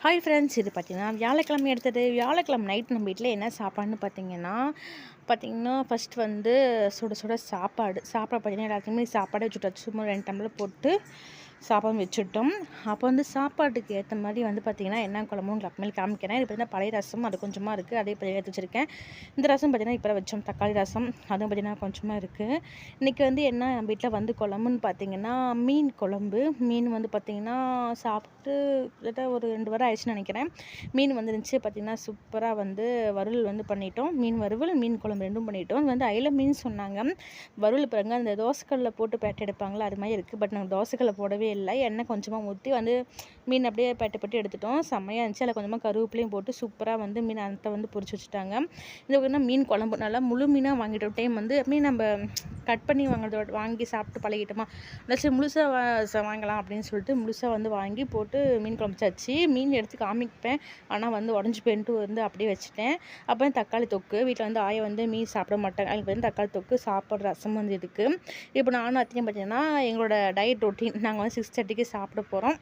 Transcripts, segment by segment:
Hi friends இது பார்த்தீங்கன்னா வியாழக்கிழமை எடுத்தது வியாழக்கிழமை நைட் நம்ம வீட்டில் என்ன சாப்பாடுன்னு பார்த்தீங்கன்னா பார்த்தீங்கன்னா ஃபஸ்ட் வந்து சுட சுட சாப்பாடு. சாப்பாடு பார்த்தீங்கன்னா எல்லாத்துக்குமே சாப்பாடு வச்சுட்டு சும்மா ரெண்டு டம்ளர் போட்டு சாப்பாடும் வச்சுட்டோம். அப்போ வந்து சாப்பாட்டுக்கு ஏற்ற மாதிரி வந்து பார்த்திங்கன்னா என்ன குழம்பும் அப்புறமேல் காமிக்கிறேன். இது பார்த்தீங்கன்னா பழைய ரசம் அது கொஞ்சமாக இருக்குது அதே பழைய எடுத்து வச்சுருக்கேன். இந்த ரசம் பார்த்திங்கன்னா இப்போ வச்சோம். தக்காளி ரசம் அதுவும் பார்த்திங்கன்னா கொஞ்சமாக இருக்குது இன்றைக்கி வந்து என்ன நம்ம வீட்டில் வந்து குழம்புன்னு பார்த்திங்கன்னா மீன் குழம்பு. மீன் வந்து பார்த்திங்கன்னா சாப்பிட்டு கிட்டத்தட்ட ஒரு ரெண்டு வாரம் ஆயிடுச்சுன்னு நினைக்கிறேன். மீன் வந்துருந்துச்சு. பார்த்திங்கன்னா சூப்பராக வந்து வறுவல் வந்து பண்ணிட்டோம். மீன் வறுவல் மீன் குழம்பு ரெண்டும் பண்ணிட்டோம். வந்து அயில மீன் சொன்னாங்க. வறுவல் பாருங்க அந்த தோசைக்கல்லில் போட்டு பேட்டை எடுப்பாங்களா அது மாதிரி இருக்குது பட் நாங்கள் தோசைக்கல்லை போடவே இல்லை. எண்ணெய் கொஞ்சமாக ஊற்றி வந்து மீன் அப்படியே பேட்டை பட்டு எடுத்துட்டோம். செம்மையாக இருந்துச்சு. அதில் கொஞ்சமாக கருவேப்பிலையும் போட்டு சூப்பராக வந்து மீன் அந்த வந்து பொறிச்சு வச்சுட்டாங்க. இது பார்த்தீங்கன்னா மீன் குழம்பு. நல்லா முழு மீனாக வாங்கிட்டோம் டைம் வந்து மீன் நம்ம கட் பண்ணி வாங்குறதோட வாங்கி சாப்பிட்டு பழகிட்டோமா? சரி முழுசாக வாங்கலாம் அப்படின்னு சொல்லிட்டு முழுசாக வந்து வாங்கி போட்டு மீன் குழம்பு வச்சு மீன் எடுத்து காமிப்பேன். ஆனால் வந்து உடஞ்சி போயின்ட்டு வந்து அப்படியே வச்சுட்டேன். அப்புறம் தக்காளி தொக்கு. வீட்டில் வந்து ஆயை வந்து மீன் சாப்பிட மாட்டாங்க. அதுக்கு வந்து தக்காளி தொக்கு சாப்பிட்ற ரசம் வந்து இருக்குது இப்போ நானும் அத்தையும் பார்த்தீங்கன்னா எங்களோட டயட் ரொட்டீன் நாங்கள் வந்து சிக்ஸ் தேர்ட்டிக்கு சாப்பிட போகிறோம்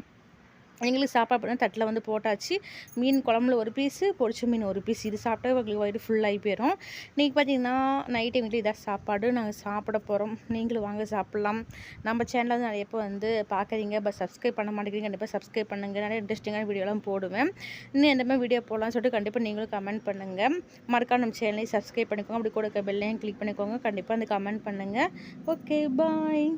எங்களுக்கு சாப்பாடு பண்ண தட்டில் வந்து போட்டாச்சு. மீன் குழம்புல ஒரு பீஸு பொரிச்ச மீன் ஒரு பீஸ் இது சாப்பிட்டா எங்களுக்கு வயிறு ஃபுல்லாகி போயிடும் நீங்கள் பார்த்தீங்கன்னா நைட் எங்களுக்கு இதாக சாப்பாடு நாங்கள் சாப்பிட போகிறோம் நீங்களும் வாங்க சாப்பிட்லாம். நம்ம சேனலில் வந்து நிறைய பேர் வந்து பார்க்குறீங்க பட் சப்ஸ்கிரைப் பண்ண மாட்டேங்கிறீங்க. கண்டிப்பாக சப்ஸ்கிரைப் பண்ணுங்கள் நிறைய இன்ட்ரெஸ்டிங்கான வீடியோலாம் போடுவேன். இன்னும் எந்த மாதிரி வீடியோ போடலாம்னு சொல்லிட்டு கண்டிப்பாக நீங்களும் கமெண்ட் பண்ணுங்கள் மறக்காம நம்ம சேனலையும் சப்ஸ்கிரைப் பண்ணிக்கோங்க. அப்படி கூட பெல்லையும் கிளிக் பண்ணிக்கோங்க. கண்டிப்பாக அந்த கமெண்ட் பண்ணுங்கள் ஓகே பாய்